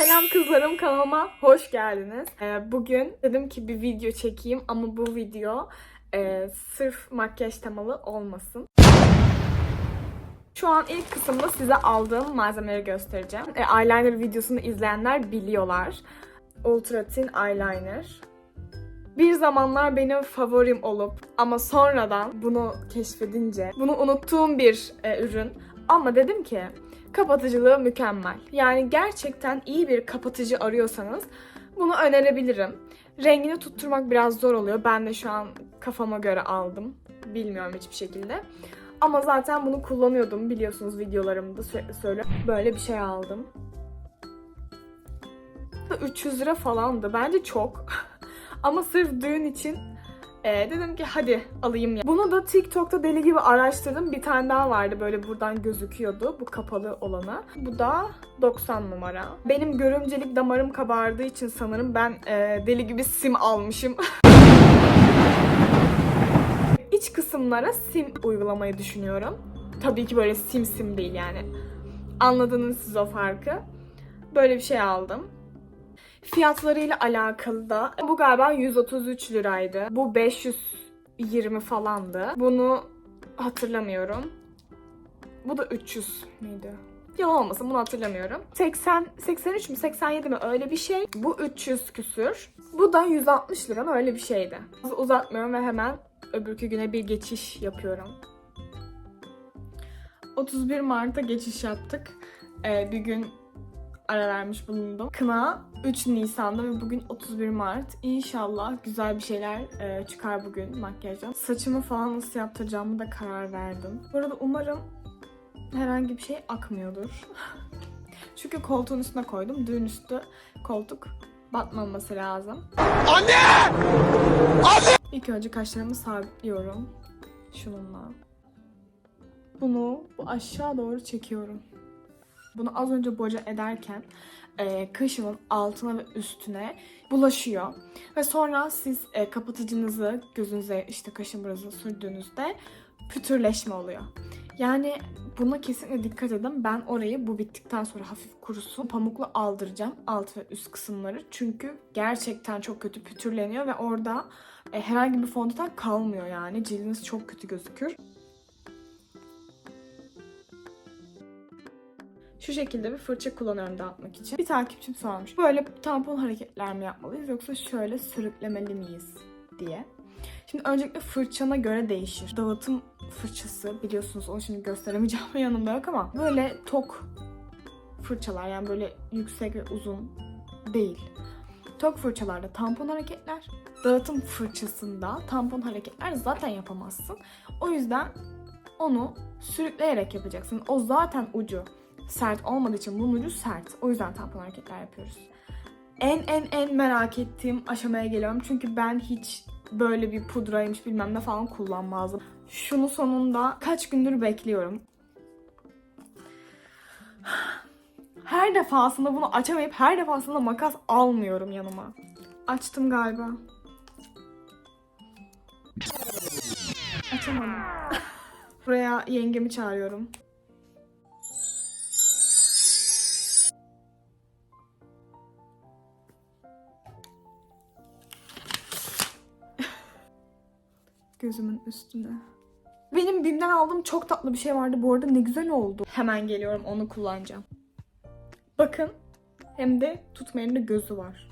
Selam kızlarım kanalıma hoş geldiniz. Ee, bugün dedim ki bir video çekeyim ama bu video e, sırf makyaj temalı olmasın. Şu an ilk kısımda size aldığım malzemeleri göstereceğim. E, eyeliner videosunu izleyenler biliyorlar. Ultra Thin Eyeliner. Bir zamanlar benim favorim olup ama sonradan bunu keşfedince bunu unuttuğum bir e, ürün. Ama dedim ki kapatıcılığı mükemmel. Yani gerçekten iyi bir kapatıcı arıyorsanız bunu önerebilirim. Rengini tutturmak biraz zor oluyor. Ben de şu an kafama göre aldım. Bilmiyorum hiçbir şekilde. Ama zaten bunu kullanıyordum biliyorsunuz videolarımda sürekli söylüyorum. Böyle bir şey aldım. 300 lira falandı. Bence çok. Ama sırf düğün için e, dedim ki hadi alayım ya. Bunu da TikTok'ta deli gibi araştırdım. Bir tane daha vardı böyle buradan gözüküyordu. Bu kapalı olanı. Bu da 90 numara. Benim görümcelik damarım kabardığı için sanırım ben e, deli gibi sim almışım. İç kısımlara sim uygulamayı düşünüyorum. Tabii ki böyle sim sim değil yani. Anladınız siz o farkı. Böyle bir şey aldım. Fiyatlarıyla alakalı da bu galiba 133 liraydı. Bu 520 falandı. Bunu hatırlamıyorum. Bu da 300 müydü? Yalan olmasın bunu hatırlamıyorum. 80, 83 mü 87 mi öyle bir şey. Bu 300 küsür. Bu da 160 lira mı öyle bir şeydi. Uzatmıyorum ve hemen öbürkü güne bir geçiş yapıyorum. 31 Mart'a geçiş yaptık. Ee, bir gün ara vermiş bulundum. Kına 3 Nisan'da ve bugün 31 Mart. İnşallah güzel bir şeyler e, çıkar bugün makyajdan. Saçımı falan nasıl yaptıracağımı da karar verdim. Bu arada umarım herhangi bir şey akmıyordur. Çünkü koltuğun üstüne koydum. Düğün üstü koltuk batmaması lazım. Anne! Anne! İlk önce kaşlarımı sabitliyorum. Şununla. Bunu bu aşağı doğru çekiyorum. Bunu az önce boca ederken e, kaşımın altına ve üstüne bulaşıyor. Ve sonra siz e, kapatıcınızı gözünüze işte kaşın burasına sürdüğünüzde pütürleşme oluyor. Yani buna kesinlikle dikkat edin. Ben orayı bu bittikten sonra hafif kurusun pamukla aldıracağım alt ve üst kısımları. Çünkü gerçekten çok kötü pütürleniyor ve orada e, herhangi bir fondöten kalmıyor yani. Cildiniz çok kötü gözükür. Şu şekilde bir fırça kullanıyorum dağıtmak için. Bir takipçim sormuş. Böyle tampon hareketler mi yapmalıyız yoksa şöyle sürüklemeli miyiz diye. Şimdi öncelikle fırçana göre değişir. Dağıtım fırçası biliyorsunuz onu şimdi gösteremeyeceğim yanımda yok ama böyle tok fırçalar yani böyle yüksek ve uzun değil. Tok fırçalarda tampon hareketler, dağıtım fırçasında tampon hareketler zaten yapamazsın. O yüzden onu sürükleyerek yapacaksın. O zaten ucu sert olmadığı için bunun ucu sert. O yüzden tampon hareketler yapıyoruz. En en en merak ettiğim aşamaya geliyorum. Çünkü ben hiç böyle bir pudraymış bilmem ne falan kullanmazdım. Şunu sonunda kaç gündür bekliyorum. Her defasında bunu açamayıp her defasında makas almıyorum yanıma. Açtım galiba. Açamadım. Buraya yengemi çağırıyorum. Gözümün üstüne. Benim BİM'den aldığım çok tatlı bir şey vardı. Bu arada ne güzel oldu. Hemen geliyorum onu kullanacağım. Bakın. Hem de tutmayanın da gözü var.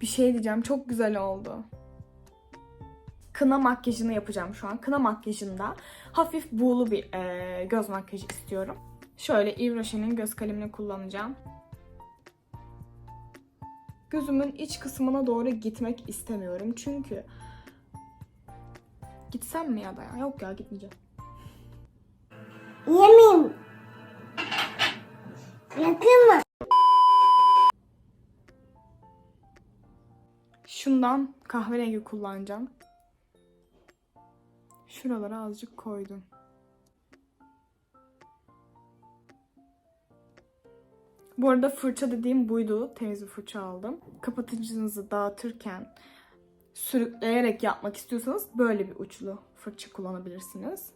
Bir şey diyeceğim. Çok güzel oldu. Kına makyajını yapacağım şu an. Kına makyajında hafif buğulu bir e, göz makyajı istiyorum. Şöyle Yves Rocher'in göz kalemini kullanacağım. Gözümün iç kısmına doğru gitmek istemiyorum. Çünkü gitsem mi ya da ya? Yok ya gitmeyeceğim. Yemeyeyim. Yakın mı? Şundan kahverengi kullanacağım. Şuralara azıcık koydum. Bu arada fırça dediğim buydu. Temiz bir fırça aldım. Kapatıcınızı dağıtırken sürükleyerek yapmak istiyorsanız böyle bir uçlu fırça kullanabilirsiniz.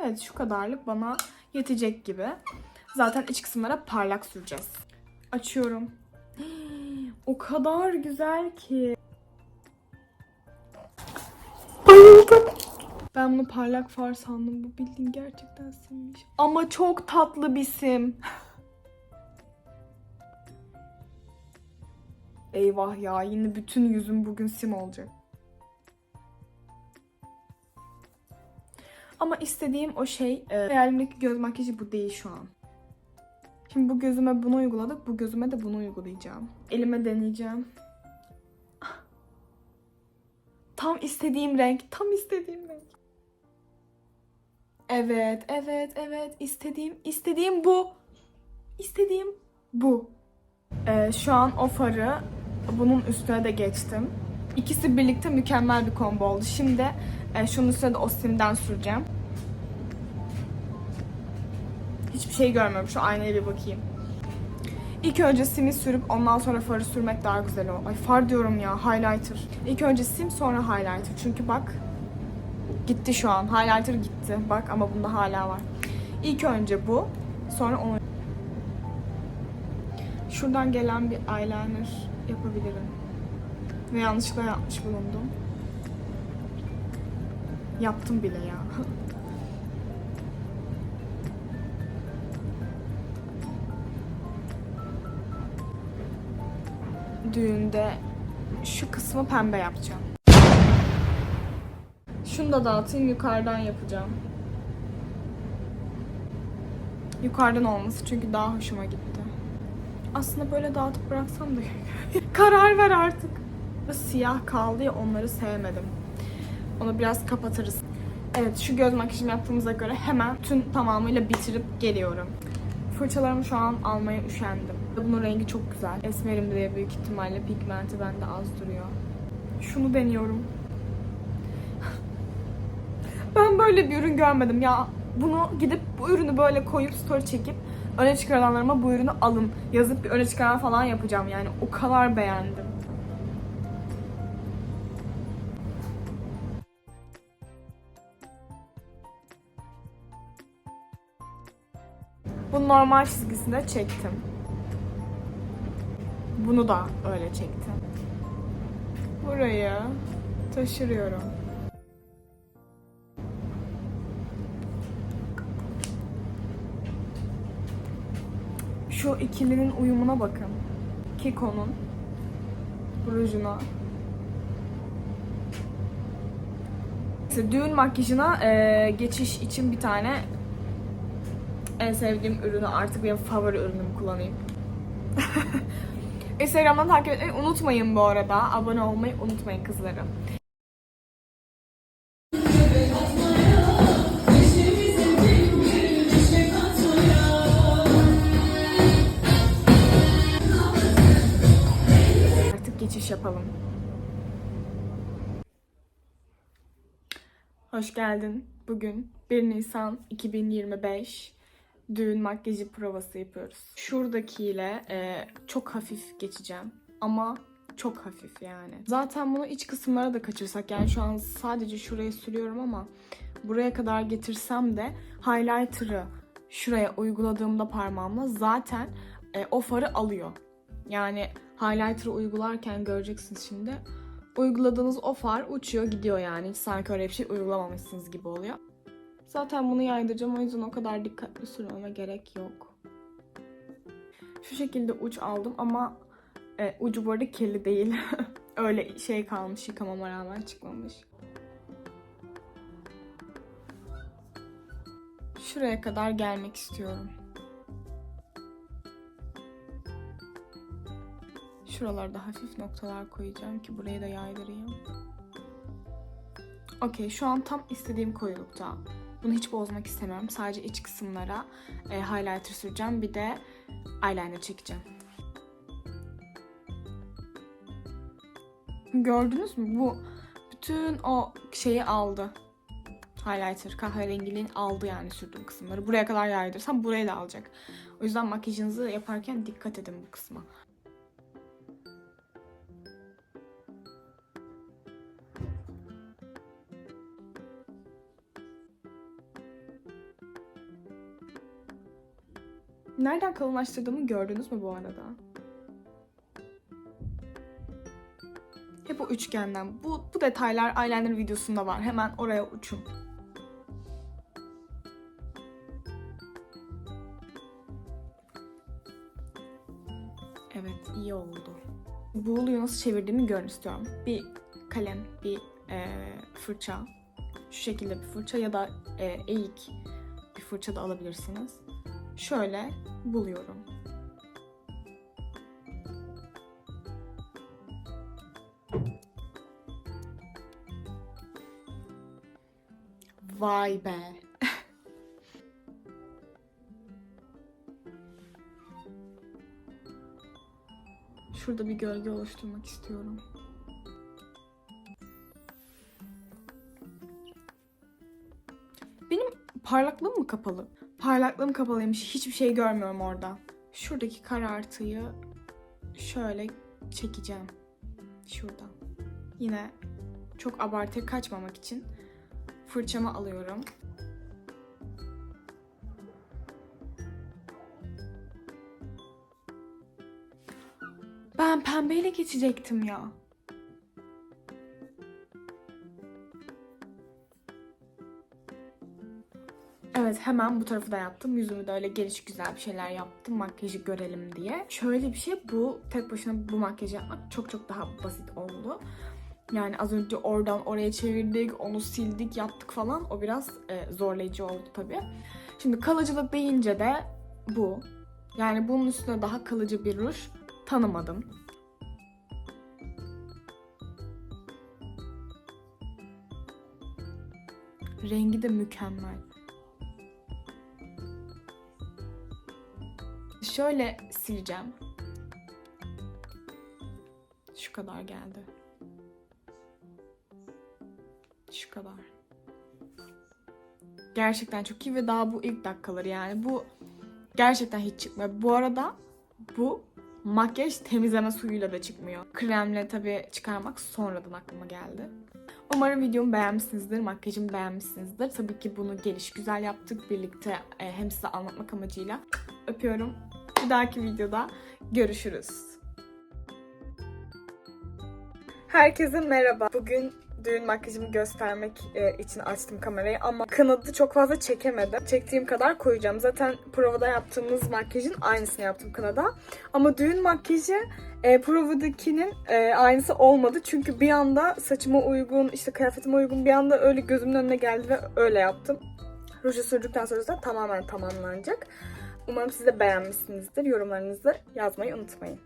Evet şu kadarlık bana yetecek gibi. Zaten iç kısımlara parlak süreceğiz. Açıyorum. O kadar güzel ki. Ben bunu parlak far sandım. Bu bildiğin gerçekten simmiş. Ama çok tatlı bir sim. Eyvah ya yine bütün yüzüm bugün sim olacak. Ama istediğim o şey, e, hayalimdeki göz makyajı bu değil şu an. Şimdi bu gözüme bunu uyguladık, bu gözüme de bunu uygulayacağım. Elime deneyeceğim. Tam istediğim renk, tam istediğim renk. Evet, evet, evet. istediğim, istediğim bu. İstediğim bu. Ee, şu an o farı bunun üstüne de geçtim. İkisi birlikte mükemmel bir combo oldu. Şimdi e, şunun üstüne de o simden süreceğim. Hiçbir şey görmüyorum. Şu aynaya bir bakayım. İlk önce simi sürüp ondan sonra farı sürmek daha güzel o. Ay far diyorum ya highlighter. İlk önce sim sonra highlighter. Çünkü bak gitti şu an. Highlighter gitti. Bak ama bunda hala var. İlk önce bu. Sonra onu Şuradan gelen bir eyeliner yapabilirim. Ve yanlışlıkla yapmış bulundum. Yaptım bile ya. Düğünde şu kısmı pembe yapacağım. Şunu da dağıtayım yukarıdan yapacağım. Yukarıdan olması çünkü daha hoşuma gitti. Aslında böyle dağıtıp bıraksam da karar ver artık. Siyah kaldı ya onları sevmedim. Onu biraz kapatırız. Evet şu göz makyajımı yaptığımıza göre hemen tüm tamamıyla bitirip geliyorum. Fırçalarımı şu an almaya üşendim. Bunun rengi çok güzel. Esmerim diye büyük ihtimalle pigmenti bende az duruyor. Şunu deniyorum. Ben böyle bir ürün görmedim ya. Bunu gidip bu ürünü böyle koyup story çekip öne çıkaranlarıma bu ürünü alın yazıp bir öne çıkaran falan yapacağım yani. O kadar beğendim. Bu normal çizgisinde çektim. Bunu da öyle çektim. Burayı taşırıyorum. Şu ikilinin uyumuna bakın. Kiko'nun rujuna. Düğün makyajına e, geçiş için bir tane en sevdiğim ürünü artık benim favori ürünüm kullanayım. Instagram'dan takip etmeyi unutmayın bu arada. Abone olmayı unutmayın kızlarım. Yapalım. Hoş geldin. Bugün 1 Nisan 2025 düğün makyajı provası yapıyoruz. Şuradakiyle e, çok hafif geçeceğim ama çok hafif yani. Zaten bunu iç kısımlara da kaçırsak yani şu an sadece şuraya sürüyorum ama buraya kadar getirsem de highlighter'ı şuraya uyguladığımda parmağımla zaten e, o farı alıyor. Yani highlighter'ı uygularken göreceksiniz şimdi. Uyguladığınız o far uçuyor gidiyor yani. Sanki öyle bir şey uygulamamışsınız gibi oluyor. Zaten bunu yaydıracağım o yüzden o kadar dikkatli sürmeme gerek yok. Şu şekilde uç aldım ama e, ucu bu arada kirli değil. Öyle şey kalmış yıkamama rağmen çıkmamış. Şuraya kadar gelmek istiyorum. Şuralarda hafif noktalar koyacağım ki burayı da yaydırayım. Okey şu an tam istediğim koyulukta. Bunu hiç bozmak istemiyorum. Sadece iç kısımlara e, highlighter süreceğim. Bir de eyeliner çekeceğim. Gördünüz mü? Bu bütün o şeyi aldı. Highlighter kahverengiliğin aldı yani sürdüğüm kısımları. Buraya kadar yaydırsam buraya da alacak. O yüzden makyajınızı yaparken dikkat edin bu kısma. Nereden kalınlaştırdığımı gördünüz mü bu arada? Hep bu üçgenden. Bu, bu detaylar eyeliner videosunda var. Hemen oraya uçun. Evet, iyi oldu. Bu oluyu nasıl çevirdiğimi görün istiyorum. Bir kalem, bir eee, fırça. Şu şekilde bir fırça ya da eee, eğik bir fırça da alabilirsiniz. Şöyle buluyorum. Vay be. Şurada bir gölge oluşturmak istiyorum. Benim parlaklığım mı kapalı? Parlaklığım kapalıymış. Hiçbir şey görmüyorum orada. Şuradaki karartıyı şöyle çekeceğim. Şurada. Yine çok abartıya kaçmamak için fırçamı alıyorum. Ben pembeyle geçecektim ya. Evet hemen bu tarafı da yaptım. Yüzümü de öyle geliş güzel bir şeyler yaptım. Makyajı görelim diye. Şöyle bir şey bu tek başına bu makyajı yapmak çok çok daha basit oldu. Yani az önce oradan oraya çevirdik, onu sildik, yaptık falan. O biraz e, zorlayıcı oldu tabii. Şimdi kalıcılık deyince de bu. Yani bunun üstüne daha kalıcı bir ruj tanımadım. Rengi de mükemmel. Şöyle sileceğim. Şu kadar geldi. Şu kadar. Gerçekten çok iyi ve daha bu ilk dakikaları yani. Bu gerçekten hiç çıkmıyor. Bu arada bu makyaj temizleme suyuyla da çıkmıyor. Kremle tabii çıkarmak sonradan aklıma geldi. Umarım videomu beğenmişsinizdir, makyajımı beğenmişsinizdir. Tabii ki bunu geliş güzel yaptık birlikte e, hem size anlatmak amacıyla. Öpüyorum. Bir dahaki videoda görüşürüz. Herkese merhaba. Bugün düğün makyajımı göstermek e, için açtım kamerayı ama kanadı çok fazla çekemedim. Çektiğim kadar koyacağım. Zaten provada yaptığımız makyajın aynısını yaptım kınada. Ama düğün makyajı e, provadakinin e, aynısı olmadı. Çünkü bir anda saçıma uygun, işte kıyafetime uygun bir anda öyle gözümün önüne geldi ve öyle yaptım. Ruju sürdükten sonra da tamamen tamamlanacak. Umarım siz de beğenmişsinizdir. Yorumlarınızı yazmayı unutmayın.